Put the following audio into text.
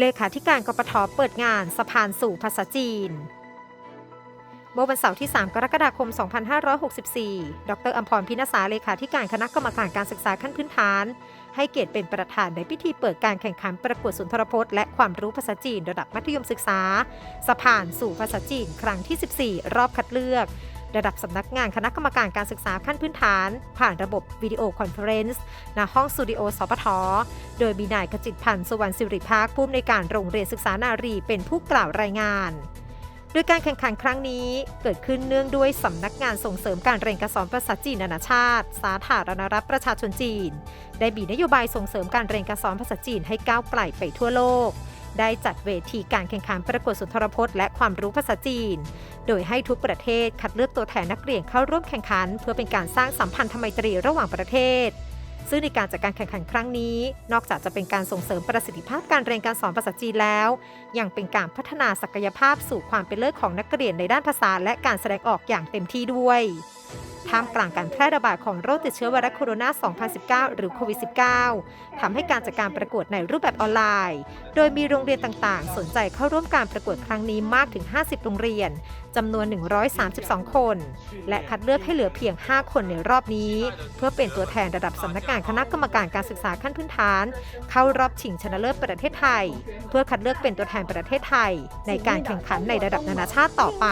เลขาธิการกปทเปิดงานสะพานสู่ภาษาจีน เมื่อวันเสาร์ที่ 3 กรกฎาคม 2564 ดรอัมพรพินาศาเลขาธิการคณะกรรมการการศึกษาขั้นพื้นฐาน ให้เกียรติเป็นประธานในพิธีเปิดการแข่งขันประกวดสุนทรพจน์และความรู้ภาษาจีนระดับมัธยมศึกษา สะพานสู่ภาษาจีน ครั้งที่ 14 รอบคัดเลือก ระดับสำนักงานคณะกรรมการการศึกษาขั้นพื้นฐาน ผ่านระบบวิดีโอคอนเฟอเรนซ์ณห้องสตูดิโอสปท โดยมีนายขจิตพันธ์สุวรรณสิริภาคผู้อำนวยการโรงเรียนศึกษานารีเป็นผู้กล่าวรายงานโดยการแข่งขันครั้งนี้เกิดขึ้นเนื่องด้วยสำนักงานส่งเสริมการเรียนการสอนภาษาจีนนานาชาติ สาธารณรัฐประชาชนจีน ได้มีนโยบายส่งเสริมการเรียนการสอนภาษาจีนให้ก้าวไกลไปทั่วโลก ได้จัดเวทีการแข่งขันประกวดสุนทรพจน์และความรู้ภาษาจีน โดยให้ทุกประเทศคัดเลือกตัวแทนนักเรียนเข้าร่วมแข่งขัน เพื่อเป็นการสร้างสัมพันธไมตรีระหว่างประเทศ ซึ่งในการจัดการแข่งขันครั้งนี้ นอกจากจะเป็นการส่งเสริมประสิทธิภาพการเรียนการสอนภาษาจีนแล้ว ยังเป็นการพัฒนาศักยภาพสู่ความเป็นเลิศของนักเรียนในด้านภาษาและการแสดงออกอย่างเต็มที่ด้วย ท่ามกลางการแพร่ระบาดของโรคติดเชื้อไวรัสโคโรนา 2019 หรือโควิด -19 ทำให้การจัดการประกวดในรูปแบบออนไลน์ โดยมีโรงเรียนต่างๆ สนใจเข้าร่วมการประกวดครั้งนี้มากถึง 50 โรงเรียนจำนวน 132 คน และคัดเลือกให้เหลือเพียง 5 คนในรอบนี้ เพื่อเป็นตัวแทนระดับสำนักงานคณะกรรมการการศึกษาขั้นพื้นฐาน เข้ารอบชิงชนะเลิศประเทศไทย เพื่อคัดเลือกเป็นตัวแทนประเทศไทย ในการแข่งขันในระดับนานาชาติต่อไป